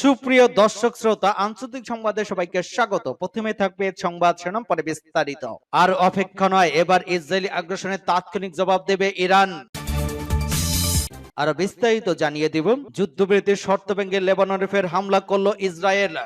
সুপ্রিয় দর্শক শ্রোতা, আন্তর্জাতিক সংবাদে সবাইকে স্বাগত। প্রথমে থাকবে সংবাদ শিরোনাম, পরে বিস্তারিত। আর অপেক্ষা নয়, এবার ইসরায়েলি আগ্রাসনের তাৎক্ষণিক জবাব দেবে ইরান। আর বিস্তারিত জানিয়ে দিব, যুদ্ধবিরতির শর্ত ভেঙে লেবাননে ফের হামলা করল ইসরায়েল।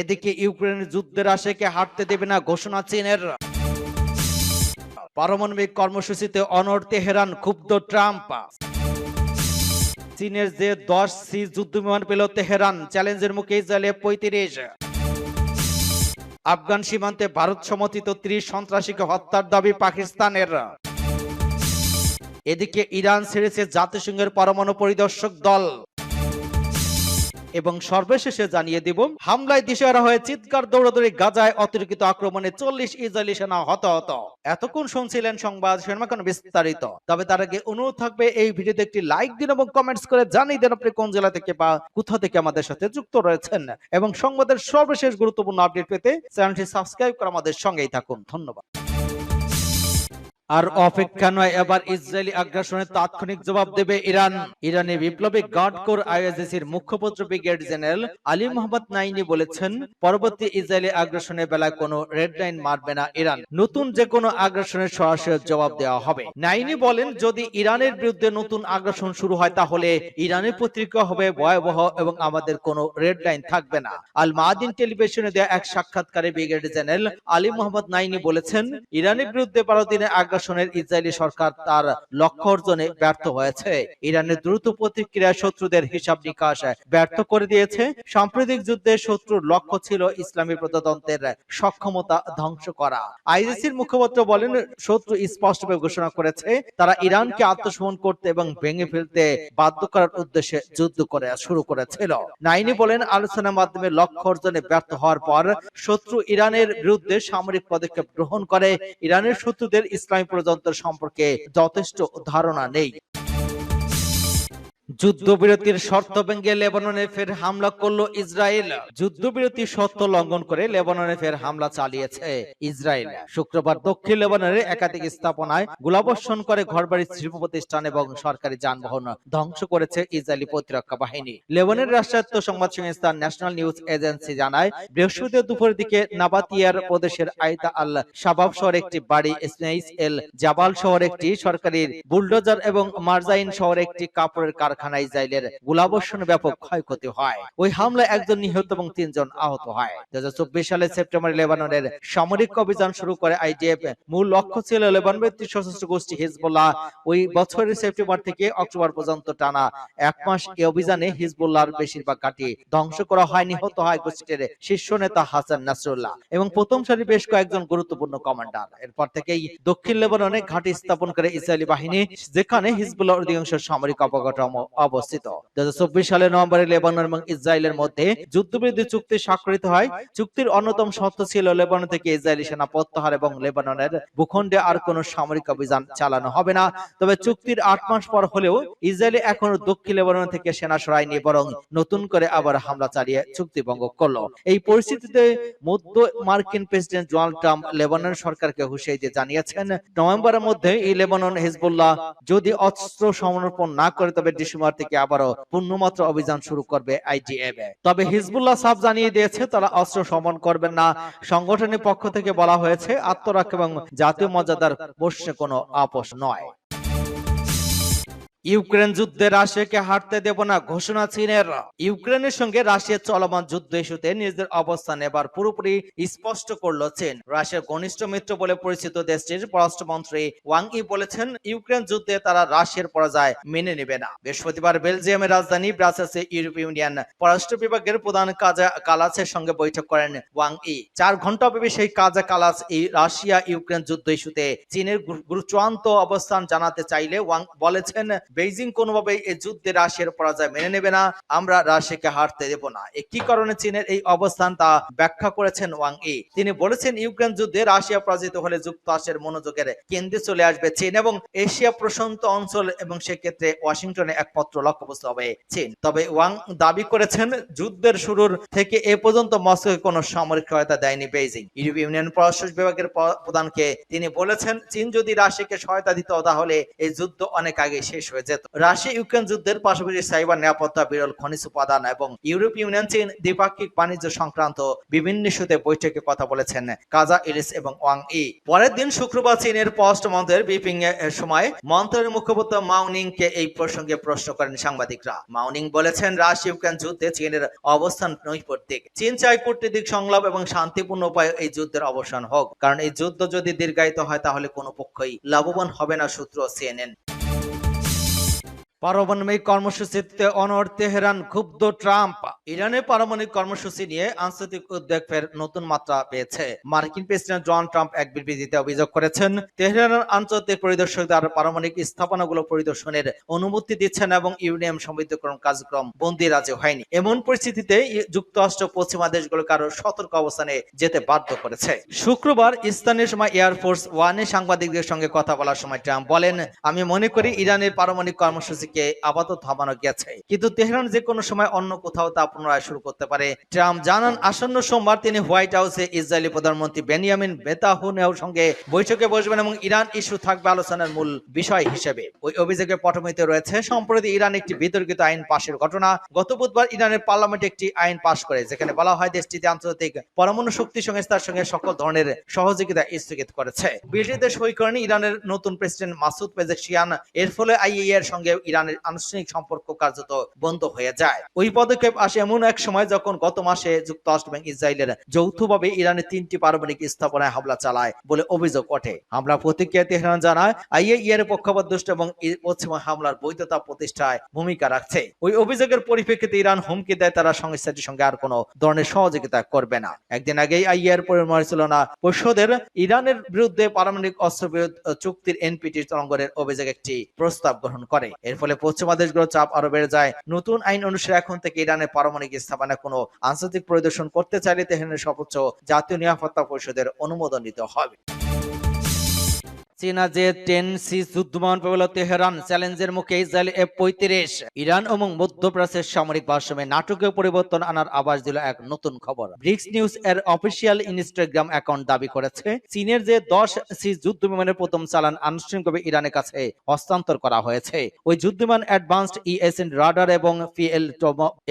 এদিকে ইউক্রেনের যুদ্ধের আশেকে হাঁটতে দেবে না ঘোষণা চীনের। পারমাণবিক কর্মসূচিতে অনর তেহরান, ক্ষুব্ধ ট্রাম্প। চীনের যে দশ সি যুদ্ধ বিমান পেল তেহরান, চ্যালেঞ্জের মুখে ইসরায়েলে পঁয়ত্রিশ। আফগান সীমান্তে ভারত সমর্থিত ত্রিশ সন্ত্রাসীকে হত্যার দাবি পাকিস্তানের। এদিকে ইরান ছেড়েছে জাতিসংঘের পরমাণু পরিদর্শক দল। এবং সর্বশেষে জানিয়ে দিব, হামলায় দিশেহারা হয়ে চিৎকার দৌড়াদৌড়ি গাজায় অতিরিক্ত আক্রমণে চল্লিশ ইসরায়েলি সেনা হতাহত। এতক্ষণ শুনছিলেন সংবাদ এখন বিস্তারিত। তবে তার আগে অনুরোধ থাকবে, এই ভিডিওতে একটি লাইক দিন এবং কমেন্টস করে জানিয়ে দেন আপনি কোন জেলা থেকে বা কোথা থেকে আমাদের সাথে যুক্ত রয়েছেন। এবং সংবাদের সর্বশেষ গুরুত্বপূর্ণ আপডেট পেতে চ্যানেলটি সাবস্ক্রাইব করে আমাদের সঙ্গেই থাকুন। ধন্যবাদ। আর অপেক্ষা নয়, এবার ইসরায়েলি আগ্রাসনের তাৎক্ষণিক জবাব দেবে ইরান। ইরানি বিপ্লবী গার্ড কোর আইএসএসির মুখপত্র brigade general Ali Mohammad Naini বলেছেন, পরবর্তী ইসরায়েলি আগ্রাসনের বেলায় কোনো রেড লাইন মারবে না ইরান। নতুন যে কোনো আগ্রাসনের সরাসরি জবাব দেওয়া হবে। নাইনি বলেন, যদি ইরানের বিরুদ্ধে নতুন আগ্রাসন শুরু হয়, তাহলে ইরানের প্রতিক্রিয়া হবে ভয়াবহ এবং আমাদের কোনো রেড লাইন থাকবে না। আল মাদিন টেলিভিশনে দেওয়া এক সাক্ষাৎকারে brigade general Ali Mohammad Naini বলেছেন, ইরানের বিরুদ্ধে বারো দিনের আগ্রাসনের ইসরায়েলি সরকার তার লক্ষ্য অর্জনে ব্যর্থ হয়েছে। ইরানের দ্রুত প্রতিক্রিয়া শত্রুদের হিসাব নিকাশ ব্যর্থ করে দিয়েছে। সাম্প্রতিক যুদ্ধে শত্রুর লক্ষ্য ছিল ইসলামী প্রজাতন্ত্রের সক্ষমতা ধ্বংস করা। আইসিসির মুখপাত্র বলেন, শত্রু স্পষ্টভাবে ঘোষণা করেছে, তারা ইরানকে আত্মসমর্পণ করতে এবং ভেঙে ফেলতে বাধ্য করার উদ্দেশ্যে যুদ্ধ করে শুরু করেছিল। নাইনি বলেন, আলোচনার মাধ্যমে লক্ষ্য অর্জনে ব্যর্থ হওয়ার পর শত্রু ইরানের বিরুদ্ধে সামরিক পদক্ষেপ গ্রহণ করে। ইরানের শত্রুদের ইসলামী প্রজাতন্ত্র সম্পর্কে যথেষ্ট ধারণা নেই। যুদ্ধবিরতির শর্ত ভেঙে লেবাননে ফের হামলা করল ইসরায়েল। যুদ্ধবিরতির শর্ত লঙ্ঘন করে লেবাননে ফের হামলা চালিয়েছে ইসরায়েল। শুক্রবার দক্ষিণ লেবাননের একাধিক স্থাপনায় গোলাবর্ষণ করে ঘরবাড়ি শিল্প প্রতিষ্ঠান এবং সরকারি যানবাহন ধ্বংস করেছে ইসরায়েলি প্রতিরক্ষা বাহিনী। লেবাননের রাষ্ট্রায়ত্ত সংবাদ সংস্থা ন্যাশনাল নিউজ এজেন্সি জানায়, বৃহস্পতিবার দুপুরের দিকে নাবাতিয়ার প্রদেশের আইতা আল শাবাব শহর একটি বাড়ি, স্নেইস এল জাবাল শহর একটি, সরকারি বুলডোজার এবং মার্জাইন শহর একটি কাপড়ের কারখানা ইসরায়েলের গোলাবর্ষণে ব্যাপক ক্ষয়ক্ষতি হয়। ওই হামলায় একজন নিহত এবং তিনজন আহত হয়। দু সালের সেপ্টেম্বরে লেবাননের সামরিক অভিযান শুরু করে আইডিএফ। মূল লক্ষ্য ছিল লেবানন ভিত্তিক সশস্ত্র গোষ্ঠী হিজবুল্লাহ। ওই বছরের সেপ্টেম্বর থেকে অক্টোবর পর্যন্ত টানা এক মাস এই অভিযানে হিজবুল্লাহর বেশিরভাগ ঘাঁটি ধ্বংস করা হয়। নিহত হয় গোষ্ঠীর শীর্ষ নেতা হাসান নাসরুল্লাহ এবং প্রথম সারি বেশ কয়েকজন গুরুত্বপূর্ণ কমান্ডার। এরপর থেকেই দক্ষিণ লেবাননে ঘাঁটি স্থাপন করে ইসরায়েলি বাহিনী, যেখানে হিজবুল্লাহ অধিকাংশ সামরিক অবকাঠামো অবস্থিত। দু সালের নভেম্বরে লেবানন এবং ইসরায়েলের মধ্যে যুদ্ধবিরতি চুক্তি স্বাক্ষরিত হয়। চুক্তির অন্যতম শর্ত ছিল লেবানন থেকে ইসরায়েলি সেনা প্রত্যাহার এবং লেবাননের ভূখণ্ডে আর কোনো সামরিক অভিযান চালানো হবে না। তবে চুক্তির আট মাস পর হলেও ইসরায়েলি এখনও দক্ষিণ লেবানন থেকে সেনা সরায়নি বরং নতুন করে আবার হামলা চালিয়ে চুক্তি ভঙ্গ করল। এই পরিস্থিতিতে মধ্য মার্কিন প্রেসিডেন্ট ডোনাল্ড ট্রাম্প লেবানন সরকারকে হুঁশিয়ারি দিয়ে জানিয়েছেন, নভেম্বরের মধ্যে এই লেবানন হিজবুল্লাহ যদি অস্ত্র সমর্পণ না করে, তবে ডিসেম্বর থেকে আবারও পূর্ণমাত্রা অভিযান শুরু করবে আইডিএফ তবে হিজবুল্লাহ সাফ জানিয়ে দিয়েছে, তারা অস্ত্র সমন করবেন না। সংগঠনের পক্ষ থেকে বলা হয়েছে, আত্মরক্ষা এবং জাতীয় মর্যাদার প্রশ্নে কোনো আপোষ নয়। ইউক্রেন যুদ্ধে রাশিয়াকে হারতে দেব না ঘোষণা চীনের। ইউক্রেনের সঙ্গে রাশিয়ার চলমান যুদ্ধ ইস্যুতে নিজেদের অবস্থান এবার পুরোপুরি স্পষ্ট করল চীন। রাশিয়ার ঘনিষ্ঠ মিত্র বলে পরিচিত দেশটির পররাষ্ট্রমন্ত্রী ওয়াং ই বলেছেন, ইউক্রেন যুদ্ধে তারা রাশিয়ার পরাজয় মেনে নেবে না। বৃহস্পতিবার বেলজিয়ামের রাজধানী ব্রাসেলসে ইউরোপীয় ইউনিয়ন পররাষ্ট্র বিভাগের প্রধান কাজা কালাসের সঙ্গে বৈঠক করেন ওয়াং ই। চার ঘণ্টা ব্যাপী সেই কাজা কালাস এই রাশিয়া ইউক্রেন যুদ্ধ ইস্যুতে চীনের চূড়ান্ত অবস্থান জানাতে চাইলে ওয়াং বলেছেন বেইজিং কোনোভাবেই এই যুদ্ধে রাশিয়ার পরাজয় মেনে নেবে না। আমরা রাশিয়াকে হারতে দেব না। এ কি কারণে চীনের এই অবস্থান তা ব্যাখ্যা করেছেন ওয়াং ই। তিনি বলেছেন, ইউক্রেন যুদ্ধে রাশিয়া পরাজিত হলে যুক্তরাষ্ট্রের মনোযোগের কেন্দ্রে চলে আসবে চীন এবং এশিয়া প্রশান্ত অঞ্চল এবং সেক্ষেত্রে ওয়াশিংটনে একমাত্র লক্ষ্যবস্তু হবে চীন। তবে ওয়াং দাবি করেছেন, যুদ্ধের শুরুর থেকে এ পর্যন্ত মস্কোকে কোনো সামরিক সহায়তা দেয়নি বেইজিং। ইউরোপীয় ইউনিয়ন পররাষ্ট্র বিভাগের প্রধানকে তিনি বলেছেন, চীন যদি রাশিয়াকে সহায়তা দিত তাহলে এই যুদ্ধ অনেক আগে শেষ হয়ে হয়ে যেত রাশিয়া ইউক্রেন যুদ্ধের পাশাপাশি সাইবার নিরাপত্তা, বিরল খনিজ উপাদান এবং ইউরোপীয় ইউনিয়ন চীন দ্বিপাক্ষিক বাণিজ্য সংক্রান্ত বিভিন্ন ইস্যুতে বৈঠকে কথা বলেছেন কাজা ইলিস এবং ওয়াং ই। পরের দিন শুক্রবার চীনের মন্ত্রের ব্রিফিং এর সময় মন্ত্রের মুখপাত্র মাউনিং কে এই প্রসঙ্গে প্রশ্ন করেন সাংবাদিকরা। মাউনিং বলেছেন, রাশিয়া ইউক্রেন যুদ্ধে চীনের অবস্থান নৈপত্তিক চীন চায় কূটনৈতিক সংলাপ এবং শান্তিপূর্ণ উপায়ে এই যুদ্ধের অবসান হোক। কারণ এই যুদ্ধ যদি দীর্ঘায়িত হয়, তাহলে কোনো পক্ষই লাভবান হবে না, সূত্র সিএনএন। পারমাণবিক কর্মসূচিতে অনর তেহরান, ক্ষুব্ধ ট্রাম্প। ইরানের পারমাণবিক কর্মসূচি নিয়ে আন্তর্জাতিক উদ্বেগ ফের নতুন মাত্রা পেয়েছে। মার্কিন প্রেসিডেন্ট ডোনাল্ড ট্রাম্প এক বিবৃতিতে অভিযোগ করেছেন তেহরানের আন্তর্জাতিক পরিদর্শক তার পারমাণবিক স্থাপনাগুলো পরিদর্শনের অনুমতি দিচ্ছেন এবং ইউরেনিয়াম সমৃদ্ধকরণ কার্যক্রম বন্দি রাজ্য হয়নি। এমন পরিস্থিতিতে যুক্তরাষ্ট্র পশ্চিমা দেশগুলোকে আরও সতর্ক অবস্থানে যেতে বাধ্য করেছে। শুক্রবার স্থানীয় সময় এয়ারফোর্স ওয়ানে সাংবাদিকদের সঙ্গে কথা বলার সময় ট্রাম্প বলেন, আমি মনে করি ইরানের পারমাণবিক কর্মসূচিকে আপাতত থামানো গেছে। কিন্তু তেহরান যে কোনো সময় অন্য কোথাও তা পুনরায় শুরু করতে পারে। ট্রাম্প জানান, আসন্ন সোমবার তিনি হোয়াইট হাউসে ইসরায়েলি প্রধানমন্ত্রী বেনিয়ামিন বেতাহুনের সঙ্গে বৈঠকে বসবেন এবং ইরান ইস্যু থাকবে আলোচনার মূল বিষয় হিসেবে। ওই অভিযোগের পটভূমিতে রয়েছে, সম্প্রতি ইরান একটি বিতর্কিত আইন পাশের ঘটনা। গত বুধবার ইরানের পার্লামেন্ট একটি আইন পাশ করে, যেখানে বলা হয় দেশটিতে আন্তর্জাতিক পরমাণু শক্তি সংস্থার সঙ্গে সকল ধরনের সহযোগিতা স্থগিত করেছে। বিলটিতে সই করেন ইরানের নতুন প্রেসিডেন্ট মাসুদ পেজেশিয়ান। এর ফলে আইএ এর সঙ্গে ইরানের আনুষ্ঠানিক সম্পর্ক কার্যত বন্ধ হয়ে যায়। ওই পদক্ষেপ আসে এমন এক সময় যখন গত মাসে যুক্তরাষ্ট্র এবং ইসরায়েলের যৌথভাবে ইরানের তিনটি পারমাণবিক স্থাপনায় হামলা চালায় বলে অভিযোগ ওঠে। হামলা প্রতিক্রিয়া তেহরান জানায়, আইএ এর পক্ষপাতদুষ্ট এবং পশ্চিমা হামলার বৈধতা প্রতিষ্ঠায় ভূমিকা রাখছে। ওই অভিযোগের পরিপ্রেক্ষিতে ইরান হুমকি দেয়, তারা সংস্থাটির সঙ্গে আর কোনো ধরনের সহযোগিতা করবে না। একদিন আগেই আইএর পরিমার্জনা পরিষদের ইরানের বিরুদ্ধে পারমাণবিক অস্ত্র চুক্তির এনপিটি লঙ্ঘনের অভিযোগ একটি প্রস্তাব গ্রহণ করে। এর ফলে পশ্চিমা দেশগুলোর চাপ আরও বেড়ে যায়। নতুন আইন অনুসারে এখন থেকে ইরানের পারমাণবিক স্থাপনা কোনো আন্তর্জাতিক পরিদর্শন করতে চাইলে তেহরানের সর্বোচ্চ জাতীয় নিরাপত্তা পরিষদের অনুমোদন নিতে হবে। চীনা যে টেন সি যুদ্ধমান পেল তেহরান চ্যালেঞ্জের মুখে ইসরায়েল এফ পঁয়ত্রিশ। ইরান এবং মধ্যপ্রাচ্যের সামরিক ভারসাম্যে নাটকীয় পরিবর্তন আনার আভাস দিল এক নতুন খবর। ব্রিক্স নিউজ এর অফিসিয়াল ইনস্টাগ্রাম অ্যাকাউন্ট দাবি করেছে, চীনের যে দশ সি যুদ্ধ বিমানের প্রথম চালান আনুষ্ঠানিকভাবে ইরানের কাছে হস্তান্তর করা হয়েছে। ওই যুদ্ধ বিমান অ্যাডভান্সড ইএসএন রাডার এবং পিএল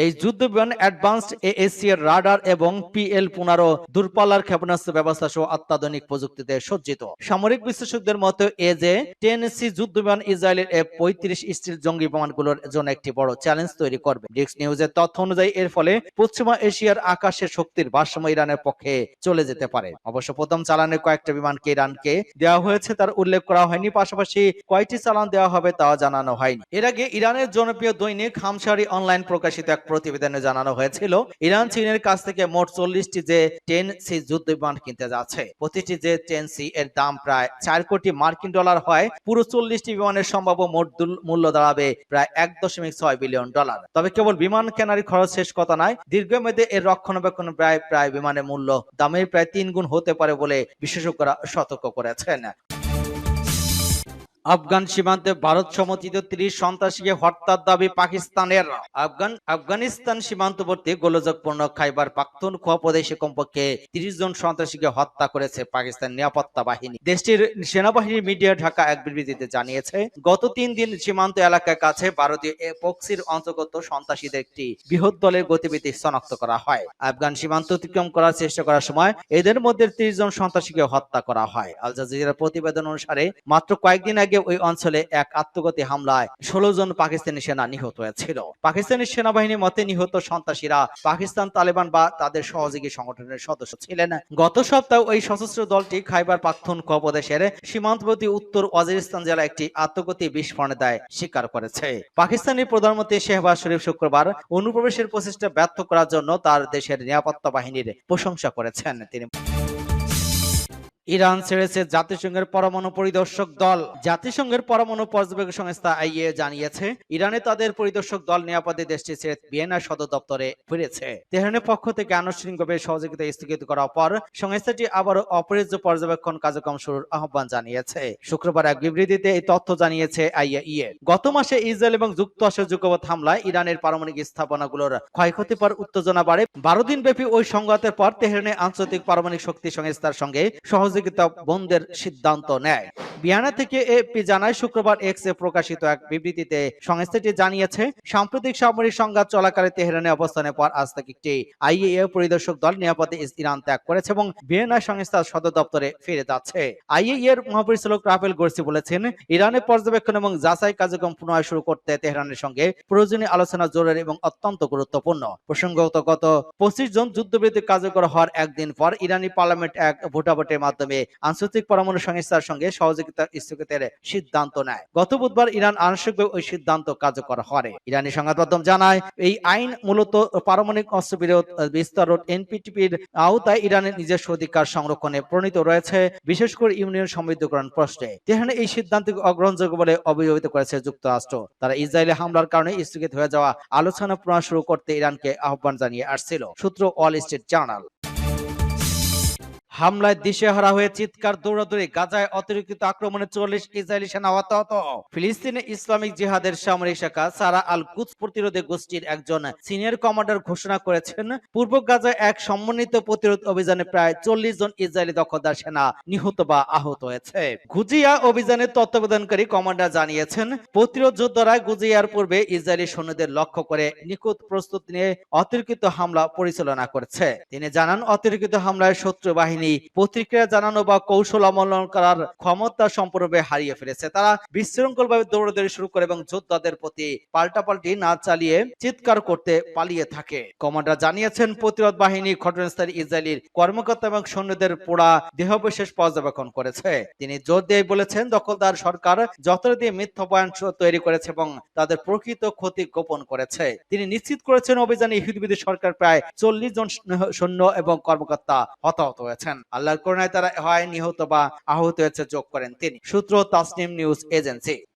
এই যুদ্ধ বিমান অ্যাডভান্সড এএসসি এর রাডার এবং পিএল পনেরো দূরপাল্লার ক্ষেপণাস্ত্র ব্যবস্থা সহ অত্যাধুনিক প্রযুক্তিতে সজ্জিত। সামরিক বিশ্লেষকদের মতে এ যে টেনেসি যুদ্ধ বিমান ইসরায়েলের এফ পঁয়ত্রিশ স্টিল জঙ্গি বিমানগুলোর জন্য একটি বড় চ্যালেঞ্জ তৈরি করবে। ডিক্স নিউজের তথ্য অনুযায়ী এর ফলে পশ্চিমা এশিয়ার আকাশের শক্তির ভারসাম্য ইরানের পক্ষে চলে যেতে পারে। অবশ্য প্রথম চালানের কয়েকটা বিমানকে ইরানকে দেওয়া হয়েছে, তার উল্লেখ করা হয়নি। পাশাপাশি কয়টি চালান দেওয়া হবে তাও জানানো হয়নি। এর আগে ইরানের জনপ্রিয় দৈনিক হামশারি অনলাইন প্রকাশিত এক প্রতিবেদনে জানানো হয়েছিল, ইরান চীনের কাছ থেকে মোট চল্লিশটি যে টেন সি যুদ্ধ বিমান কিনতে যাচ্ছে, প্রতিটি যে টেন সি এর দাম প্রায় চার কোটি মার্কিন ডলার হয়, পুরো চল্লিশটি বিমানের সম্ভাব্য মোট মূল্য দাঁড়াবে প্রায় এক দশমিক ছয় বিলিয়ন ডলার। তবে কেবল বিমান কেনার খরচ শেষ কথা নয়, দীর্ঘমেয়াদে এর রক্ষণাবেক্ষণ প্রায় প্রায় বিমানের মূল্য দামের প্রায় তিন গুণ হতে পারে বলে বিশেষজ্ঞরা সতর্ক করেছেন। আফগান সীমান্তে ভারত সমর্থিত ত্রিশ সন্ত্রাসীকে হত্যার দাবি পাকিস্তানের। আফগান আফগানিস্তান সীমান্তবর্তী গোলযোগপূর্ণ খাইবার পাখতুনখোয়া প্রদেশে কমপক্ষে তিরিশ জন সন্ত্রাসীকে হত্যা করেছে পাকিস্তান নিরাপত্তা বাহিনী। দেশটির সেনাবাহিনীর মিডিয়া ঢাকা এক বিবৃতিতে জানিয়েছে, গত তিন দিন সীমান্ত এলাকার কাছে ভারতীয় এ পক্সির অন্তর্গত সন্ত্রাসীদের একটি বৃহৎ দলের গতিবিধি শনাক্ত করা হয়। আফগান সীমান্ত অতিক্রম করার চেষ্টা করার সময় এদের মধ্যে ত্রিশ জন সন্ত্রাসীকে হত্যা করা হয়। আল জাজিরার প্রতিবেদন অনুসারে মাত্র কয়েকদিন আগে ওই অঞ্চলে এক আত্মঘাতী হামলায় ষোলো জন পাকিস্তানি সেনা নিহত হয়েছিল। পাকিস্তানি সেনাবাহিনীর মতে নিহত সন্ত্রাসীরা পাকিস্তান তালেবান বা তাদের সহযোগী সংগঠনের সদস্য ছিলেন। গত সপ্তাহে ওই সশস্ত্র দলটি খাইবার পাখতুনখোয়া প্রদেশের সীমান্তবর্তী উত্তর ওয়াজিরিস্তান জেলা একটি আত্মঘাতী বিস্ফোরণে দায় স্বীকার করেছে। পাকিস্তানি প্রধানমন্ত্রী শেহবাজ শরীফ শুক্রবার অনুপ্রবেশের প্রচেষ্টা ব্যর্থ করার জন্য তার দেশের নিরাপত্তা বাহিনীর প্রশংসা করেছেন। তিনি ইরান ছেড়েছে জাতিসংঘের পরমাণু পরিদর্শক দল। জাতিসংঘের পরমাণু পর্যবেক্ষক সংস্থা আইএ জানিয়েছে, ইরানে তাদের পরিদর্শক দল নিরাপদে দেশটি ছেড়ে ভিয়েনা সদর দপ্তরে ফিরেছে। তেহরানের পক্ষ থেকে আনুষ্ঠানিকভাবে সহযোগিতা স্থগিত করার পর সংস্থাটি আবারও অপরিহার্য পর্যবেক্ষণ কার্যক্রম শুরুর আহ্বান জানিয়েছে। শুক্রবার এক বিবৃতিতে এই তথ্য জানিয়েছে আইএইএ গত মাসে ইসরায়েল এবং যুক্তরাষ্ট্রের যুগপথ হামলায় ইরানের পারমাণবিক স্থাপনাগুলোর ক্ষয়ক্ষতি পর উত্তেজনা বাড়ে। বারো দিন ব্যাপী ওই সংঘাতের পর তেহরানে আন্তর্জাতিক পারমাণবিক শক্তি সংস্থার সঙ্গে সহযোগিতা সহযোগিতা বন্ধের সিদ্ধান্ত নেয়। বিয়ানা থেকে এপি জানায় শুক্রবার এক্স এ প্রকাশিত এক বিবৃতিতে সংস্থাটি জানিয়েছে, সাম্প্রতিক সামরিক সংঘাত চলাকালে তেহরানে অবস্থানের পর আজ থেকে একটি আইএএ পরিদর্শক দল নিরাপদে ইরান ত্যাগ করেছে এবং ভিয়েনা সংস্থার সদর দপ্তরে ফিরে যাচ্ছে। আইএএ এর মহাপরিচালক রাফেল গোরসি বলেছেন ইরানের পর্যবেক্ষণ এবং যাচাই কার্যক্রম পুনরায় শুরু করতে তেহরানের সঙ্গে প্রয়োজনীয় আলোচনা জরুরি এবং অত্যন্ত গুরুত্বপূর্ণ। প্রসঙ্গত গত পঁচিশ জন যুদ্ধবিরতি কার্যকর হওয়ার একদিন পর ইরানি পার্লামেন্ট এক ভোটাভোটের মাধ্যমে আন্তর্জাতিক পরমাণু সংস্থার সঙ্গে সহযোগিতা স্থগিতের সিদ্ধান্ত নেয়। গত বুধবার ইরান আংশিকভাবে ওই সিদ্ধান্ত কার্যকর করে। ইরানি সংবাদ মাধ্যম জানায়, এই আইন মূলত পারমাণবিক অস্ত্র বিরোধ বিস্তার এনপিটিপির আওতায় ইরানের নিজস্ব অধিকার সংরক্ষণে প্রণীত রয়েছে, বিশেষ করে ইউনিয়ন সমৃদ্ধকরণ প্রশ্নে। তেহরানে এই সিদ্ধান্ত অগ্রহণযোগ্য বলে অভিযোগিত করেছে যুক্তরাষ্ট্র। তারা ইসরায়েলে হামলার কারণে স্থগিত হয়ে যাওয়া আলোচনা পুনঃ শুরু করতে ইরানকে আহ্বান জানিয়ে আসছিল, সূত্র ওয়াল স্ট্রিট জার্নাল। হামলায় দিশেহারা হয়ে চিৎকার, দৌড়াদৌড়ি, গাজায় অতিরিক্ত আক্রমণে চল্লিশ ইসরায়েলি সেনা হতাহত ফিলিস্তিনে ইসলামিক জিহাদের সামরিক শাখা সারা আল কুচ প্রতিরোধে গোষ্ঠীর একজন সিনিয়র কমান্ডার ঘোষণা করেছেন, পূর্ব গাজায় এক সমন্বিত প্রতিরোধ অভিযানে প্রায় চল্লিশ জন ইসরায়েলি দখলদার সেনা নিহত বা আহত হয়েছে। গুজিয়া অভিযানের তত্ত্বাবধানকারী কমান্ডার জানিয়েছেন, প্রতিরোধ যোদ্ধারা গুজিয়ার পূর্বে ইসরায়েলি সৈন্যদের লক্ষ্য করে নিখুঁত প্রস্তুত নিয়ে অতিরিক্ত হামলা পরিচালনা করেছে। তিনি জানান, অতিরিক্ত হামলায় শত্রু বাহিনী প্রতিক্রিয়া জানানো বা কৌশল অবলম্বন করার ক্ষমতা সম্পূর্ণভাবে হারিয়ে ফেলেছে। তারা বিশৃঙ্খল ভাবে দৌড়াদৌড়ি শুরু করে এবং যোদ্ধাদের প্রতি পাল্টাপাল্টি না চালিয়ে চিৎকার করতে পালিয়ে থাকে। কমান্ডার জানিয়েছেন, প্রতিরোধ বাহিনী ঘটনাস্থলে ইসরায়েলির কর্মকর্তা এবং সৈন্যদের পোড়া দেহবিশেষ পর্যবেক্ষণ করেছে। তিনি জোর দিয়ে বলেছেন, দখলদার সরকার দিয়ে মিথ্যা বয়ান তৈরি করেছে এবং তাদের প্রকৃত ক্ষতি গোপন করেছে। তিনি নিশ্চিত করেছেন, অভিযানে ইহুদিবিদ সরকার প্রায় চল্লিশ জন সৈন্য এবং কর্মকর্তা হতাহত হয়েছেন। আল্লাহর করুণায় তারা হয় নিহত বা আহত হয়েছে, যোগ করেন তিনি। সূত্র তাসনিম নিউজ এজেন্সি।